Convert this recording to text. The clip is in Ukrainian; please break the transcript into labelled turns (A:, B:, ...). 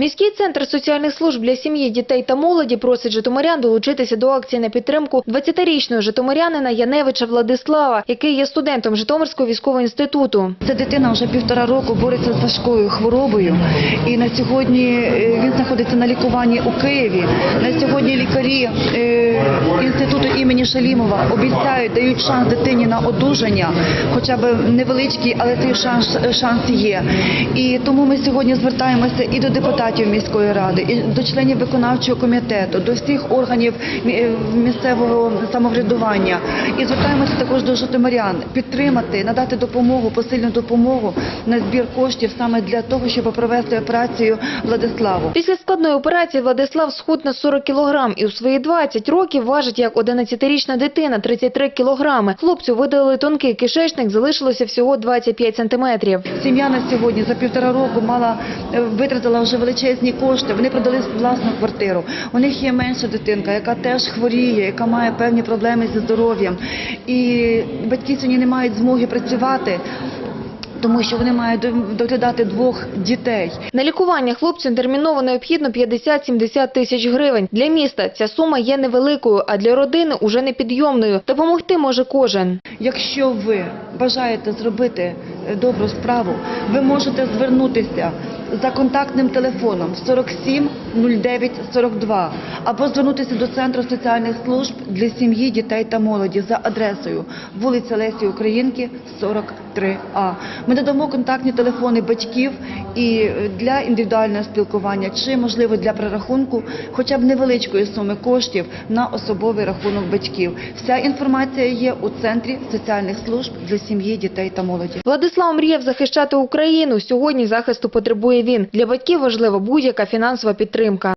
A: Міський центр соціальних служб для сім'ї, дітей та молоді просить житомирян долучитися до акції на підтримку 20-річного житомирянина Яневича Владислава, який є студентом Житомирського військового інституту.
B: Ця дитина вже півтора року бореться з важкою хворобою, і на сьогодні е, він знаходиться на лікуванні у Києві. На сьогодні лікарі е, інституту імені Шалімова обіцяють, дають шанс дитині на одужання, хоча б невеличкий, але цей шанс, шанс є. І тому ми сьогодні звертаємося і до депутатів міської ради, і до членів виконавчого комітету, до всіх органів е, місцевого самоврядування. І звертаємося також до житомирян підтримати, надати допомогу, посильну допомогу на збір коштів саме для того, щоб провести операцію Владиславу.
A: Після складної операції Владислав схуд на 40 кілограм і у свої 20 років важить як 11-річна дитина 33 кілограми. Хлопцю видалили тонкий кишечник, залишилося всього 25 сантиметрів.
B: Сім'я на сьогодні за півтора року мала витратила вже величезні кошти. Вони продали власну квартиру. У них є менша дитинка, яка теж хворіє, яка має певні проблеми зі здоров'ям. І батьки сьогодні не мають змоги працювати. Тому що вони мають доглядати двох дітей.
A: На лікування хлопцю терміново необхідно 50-70 тисяч гривень. Для міста ця сума є невеликою, а для родини уже непідйомною. Допомогти може кожен.
B: Якщо ви бажаєте зробити добру справу, ви можете звернутися за контактним телефоном 47 09 42 або звернутися до Центру соціальних служб для сім'ї, дітей та молоді за адресою вулиця Лесі Українки, 43А. Ми надамо контактні телефони батьків і для індивідуального спілкування, чи можливо для прорахунку хоча б невеличкої суми коштів на особовий рахунок батьків. Вся інформація є у центрі соціальних служб для сім'ї, дітей та молоді.
A: Владислав мріяв захищати Україну. Сьогодні захисту потребує він. Для батьків важлива будь-яка фінансова підтримка.